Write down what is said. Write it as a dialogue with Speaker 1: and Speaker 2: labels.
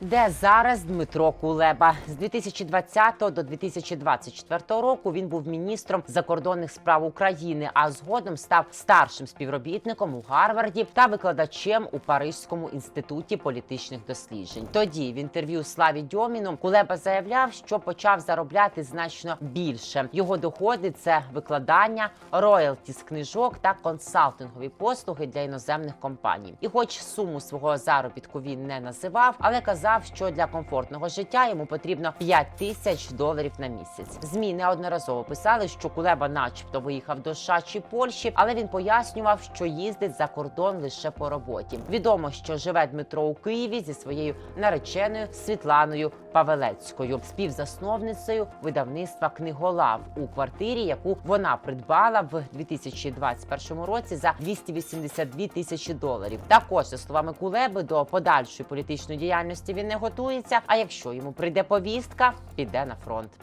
Speaker 1: Де зараз Дмитро Кулеба з 2020 до 2024 року він був міністром закордонних справ України, а згодом став старшим співробітником у Гарварді та викладачем у Паризькому інституті політичних досліджень. Тоді в інтерв'ю Славі Дьоміну Кулеба заявляв, що почав заробляти значно більше. Його доходи це викладання, роялті з книжок та консалтингові послуги для іноземних компаній. І, хоч суму свого заробітку він не називав, але казав, що для комфортного життя йому потрібно 5 тисяч доларів на місяць. Змі неодноразово писали, що Кулеба, начебто, виїхав до США чи Польщі, але він пояснював, що їздить за кордон лише по роботі. Відомо, що живе Дмитро у Києві зі своєю нареченою Світланою Павелецькою, співзасновницею видавництва Книголав у квартирі, яку вона придбала в 2021 році за 282 тисячі доларів. Також за словами Кулеби, до подальшої політичної діяльності він не готується. А якщо йому прийде повістка, піде на фронт.